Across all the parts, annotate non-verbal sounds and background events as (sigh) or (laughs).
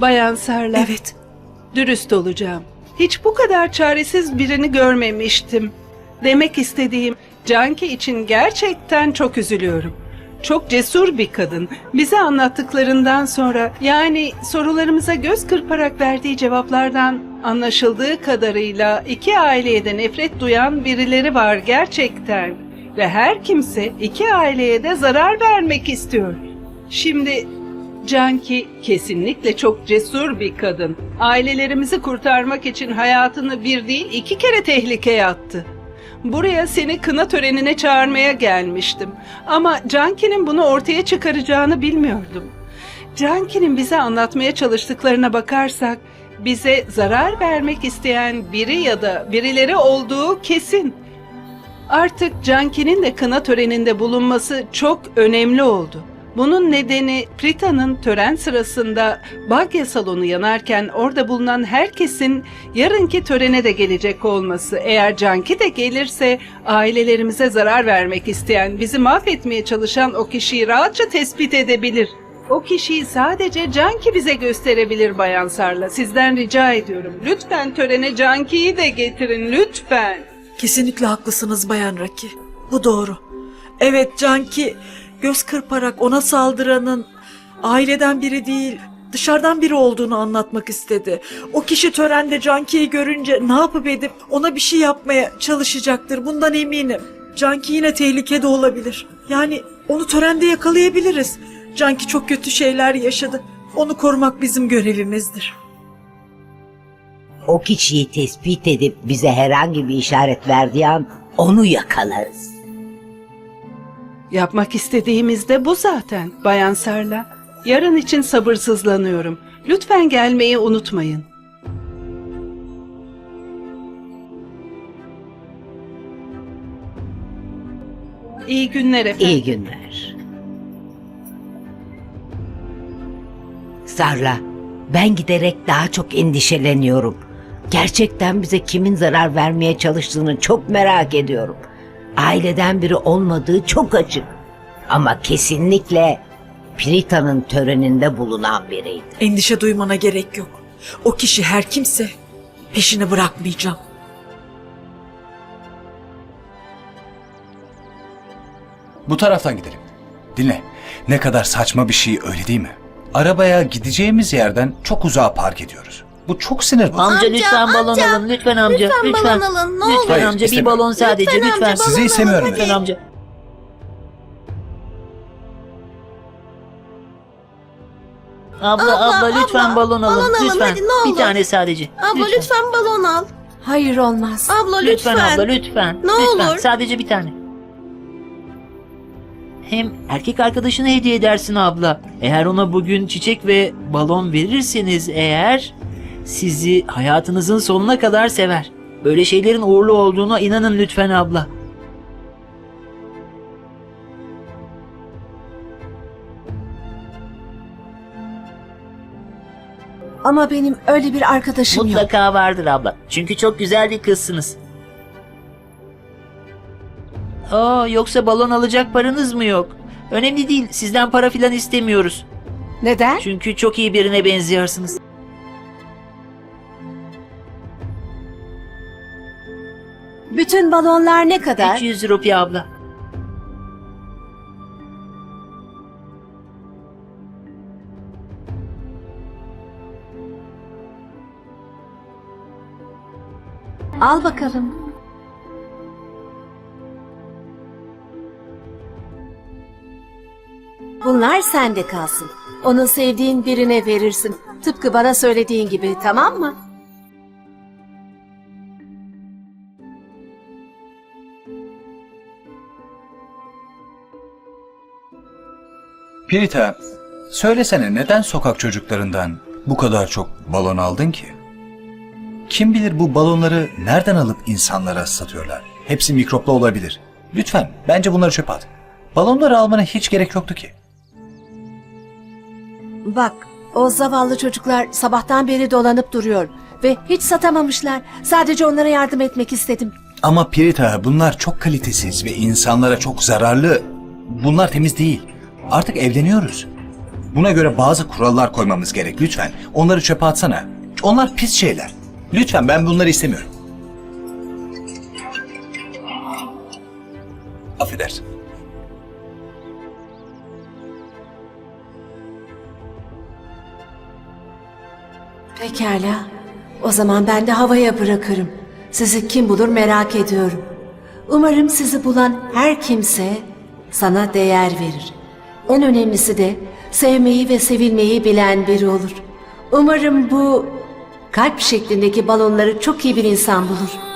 Bayan Sarla, Evet. dürüst olacağım. Hiç bu kadar çaresiz birini görmemiştim. Demek istediğim, Canki için gerçekten çok üzülüyorum. Çok cesur bir kadın. Bize anlattıklarından sonra yani sorularımıza göz kırparak verdiği cevaplardan anlaşıldığı kadarıyla iki aileye de nefret duyan birileri var gerçekten. Ve her kimse iki aileye de zarar vermek istiyor. Şimdi Canki kesinlikle çok cesur bir kadın. Ailelerimizi kurtarmak için hayatını bir değil iki kere tehlikeye attı. Buraya seni kına törenine çağırmaya gelmiştim. Ama Canki'nin bunu ortaya çıkaracağını bilmiyordum. Canki'nin bize anlatmaya çalıştıklarına bakarsak bize zarar vermek isteyen biri ya da birileri olduğu kesin. Artık Canki'nin de kına töreninde bulunması çok önemli oldu. Bunun nedeni Prita'nın tören sırasında Bagya salonu yanarken orada bulunan herkesin yarınki törene de gelecek olması. Eğer Canki de gelirse ailelerimize zarar vermek isteyen, bizi mahvetmeye çalışan o kişiyi rahatça tespit edebilir. O kişiyi sadece Canki bize gösterebilir Bayan Sarla. Sizden rica ediyorum. Lütfen törene Canki'yi de getirin lütfen. Kesinlikle haklısınız Bayan Raki. Bu doğru. Evet Canki göz kırparak ona saldıranın aileden biri değil dışarıdan biri olduğunu anlatmak istedi. O kişi törende Canki'yi görünce ne yapıp edip ona bir şey yapmaya çalışacaktır. Bundan eminim. Canki yine tehlikede olabilir. Yani onu törende yakalayabiliriz. Canki çok kötü şeyler yaşadı. Onu korumak bizim görevimizdir. O kişiyi tespit edip bize herhangi bir işaret verdiği an onu yakalarız. Yapmak istediğimiz de bu zaten Bayan Sarla. Yarın için sabırsızlanıyorum. Lütfen gelmeyi unutmayın. İyi günler efendim. İyi günler. Sarla, ben giderek daha çok endişeleniyorum. Gerçekten bize kimin zarar vermeye çalıştığını çok merak ediyorum. Aileden biri olmadığı çok açık. Ama kesinlikle Prita'nın töreninde bulunan biriydi. Endişe duymana gerek yok. O kişi her kimse peşini bırakmayacağım. Bu taraftan gidelim. Dinle. Ne kadar saçma bir şey öyle değil mi? Arabaya gideceğimiz yerden çok uzağa park ediyoruz. Bu çok sinir. Amca, Amca, lütfen balon amca. alın. Lütfen amca. Lütfen balon alın, ne lütfen olur. Hayır, amca bir istemiyorum. balon sadece Lütfen lütfen. amca, balon Sizi istemiyorum. Lütfen amca. Abla, Abla, abla, lütfen abla, balon alın. balon alın, lütfen. hadi, ne Bir olur. tane sadece. Abla lütfen, balon al. Hayır olmaz. Abla lütfen. Lütfen abla lütfen. Ne lütfen. olur. Sadece bir tane. Hem erkek arkadaşına hediye edersin abla. Eğer ona bugün çiçek ve balon verirseniz eğer sizi hayatınızın sonuna kadar sever. Böyle şeylerin uğurlu olduğuna inanın lütfen abla. Ama benim öyle bir arkadaşım yok. Mutlaka vardır abla. Çünkü çok güzel bir kızsınız. Aa, yoksa balon alacak paranız mı yok? Önemli değil. Sizden para filan istemiyoruz. Neden? Çünkü çok iyi birine benziyorsunuz. Bütün balonlar ne kadar? 200 rupiye abla. Al bakalım. Bunlar sende kalsın. Onu sevdiğin birine verirsin. Tıpkı bana söylediğin gibi tamam mı? Pirita, söylesene neden sokak çocuklarından bu kadar çok balon aldın ki? Kim bilir bu balonları nereden alıp insanlara satıyorlar? Hepsi mikroplu olabilir. Lütfen, bence bunları çöpe at. Balonları almana hiç gerek yoktu ki. Bak o zavallı çocuklar sabahtan beri dolanıp duruyor. Ve hiç satamamışlar. Sadece onlara yardım etmek istedim. Ama Pirita bunlar çok kalitesiz ve insanlara çok zararlı. Bunlar temiz değil. Artık evleniyoruz. Buna göre bazı kurallar koymamız gerek lütfen. Onları çöpe atsana. Onlar pis şeyler. Lütfen ben bunları istemiyorum. Affedersin. Pekala. O zaman ben de havaya bırakırım. Sizi kim bulur merak ediyorum. Umarım sizi bulan her kimse sana değer verir. En önemlisi de sevmeyi ve sevilmeyi bilen biri olur. Umarım bu kalp şeklindeki balonları çok iyi bir insan bulur.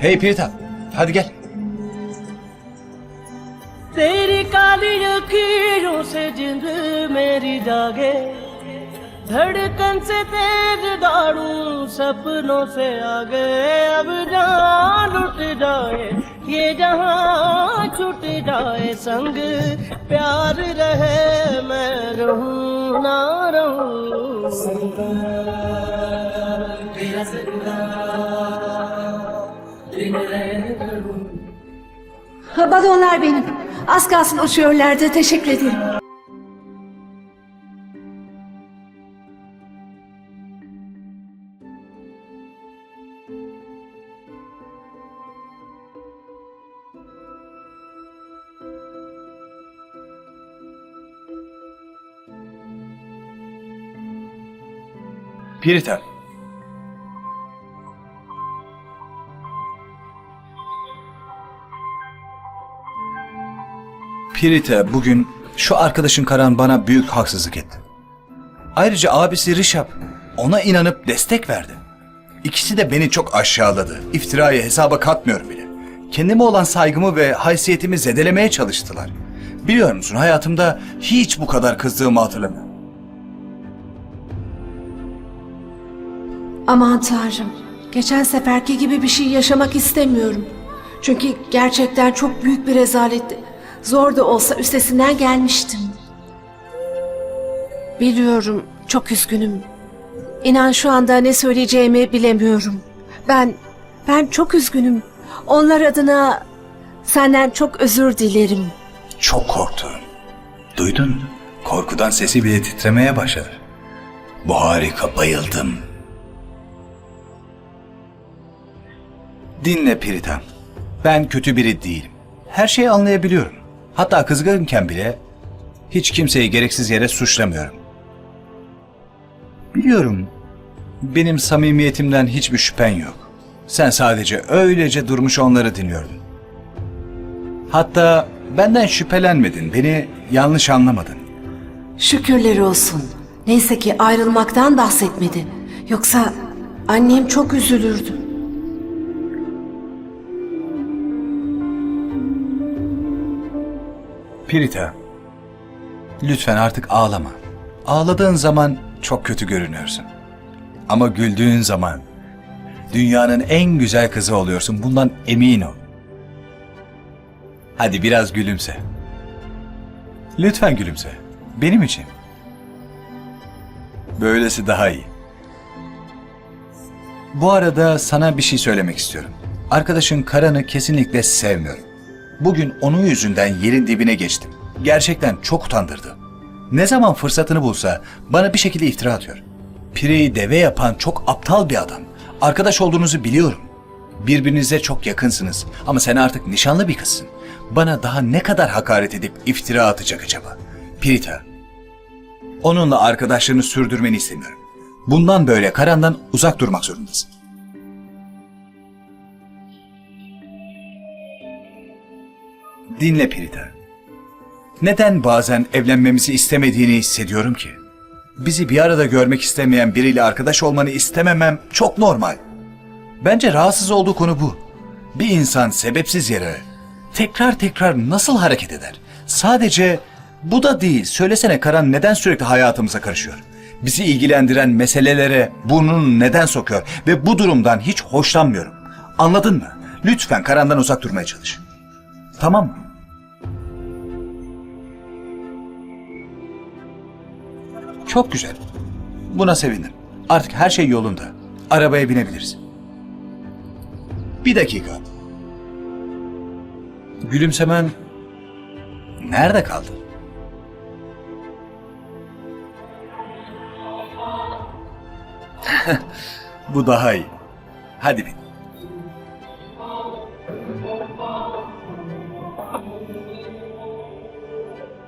Hey Pirita, hadi gel. तेरी काली अखीरों से जिंद मेरी जागे। धड़कन से तेज दाड़ू सपनों से आगे। अब जान उठ जाए ये जहाँ छूट जाए संग। प्यार रहे मैं रहूँ ना रहूँ। Ha, balonlar benim. Az kalsın uçuyorlardı. Teşekkür ederim. Pirita. Pirita bugün şu arkadaşın Karan bana büyük haksızlık etti. Ayrıca abisi Rişap ona inanıp destek verdi. İkisi de beni çok aşağıladı. İftirayı hesaba katmıyorum bile. Kendime olan saygımı ve haysiyetimi zedelemeye çalıştılar. Biliyor musun hayatımda hiç bu kadar kızdığımı hatırlamıyorum. Aman tanrım. Geçen seferki gibi bir şey yaşamak istemiyorum. Çünkü gerçekten çok büyük bir rezaletti. Zor da olsa üstesinden gelmiştim. Biliyorum, çok üzgünüm. İnan şu anda ne söyleyeceğimi bilemiyorum. Ben, ben çok üzgünüm. Onlar adına senden çok özür dilerim. Çok korktum. Duydun? Korkudan sesi bile titremeye başladı. Bu harika, bayıldım. Dinle Pirita. Ben kötü biri değilim. Her şeyi anlayabiliyorum. Hatta kızgınken bile hiç kimseyi gereksiz yere suçlamıyorum. Biliyorum. Benim samimiyetimden hiçbir şüphen yok. Sen sadece öylece durmuş onları dinliyordun. Hatta benden şüphelenmedin, beni yanlış anlamadın. Şükürler olsun. Neyse ki ayrılmaktan bahsetmedi. Yoksa annem çok üzülürdü. Pirita, lütfen artık ağlama. Ağladığın zaman çok kötü görünüyorsun. Ama güldüğün zaman dünyanın en güzel kızı oluyorsun. Bundan emin ol. Hadi biraz gülümse. Lütfen gülümse. Benim için. Böylesi daha iyi. Bu arada sana bir şey söylemek istiyorum. Arkadaşın Karan'ı kesinlikle sevmiyorum. Bugün onun yüzünden yerin dibine geçtim. Gerçekten çok utandırdı. Ne zaman fırsatını bulsa bana bir şekilde iftira atıyor. Pireyi deve yapan çok aptal bir adam. Arkadaş olduğunuzu biliyorum. Birbirinize çok yakınsınız ama sen artık nişanlı bir kızsın. Bana daha ne kadar hakaret edip iftira atacak acaba? Pirita, onunla arkadaşlığını sürdürmeni istemiyorum. Bundan böyle Karan'dan uzak durmak zorundasın. Dinle Pirita. Neden bazen evlenmemizi istemediğini hissediyorum ki? Bizi bir arada görmek istemeyen biriyle arkadaş olmanı istememem çok normal. Bence rahatsız olduğu konu bu. Bir insan sebepsiz yere tekrar tekrar nasıl hareket eder? Sadece bu da değil. Söylesene Karan neden sürekli hayatımıza karışıyor? Bizi ilgilendiren meselelere burnunu neden sokuyor? Ve bu durumdan hiç hoşlanmıyorum. Anladın mı? Lütfen Karan'dan uzak durmaya çalış. Tamam mı? Çok güzel. Buna sevindim. Artık her şey yolunda. Arabaya binebiliriz. Bir dakika. Gülümsemen nerede kaldı? (laughs) Bu daha iyi. Hadi bin.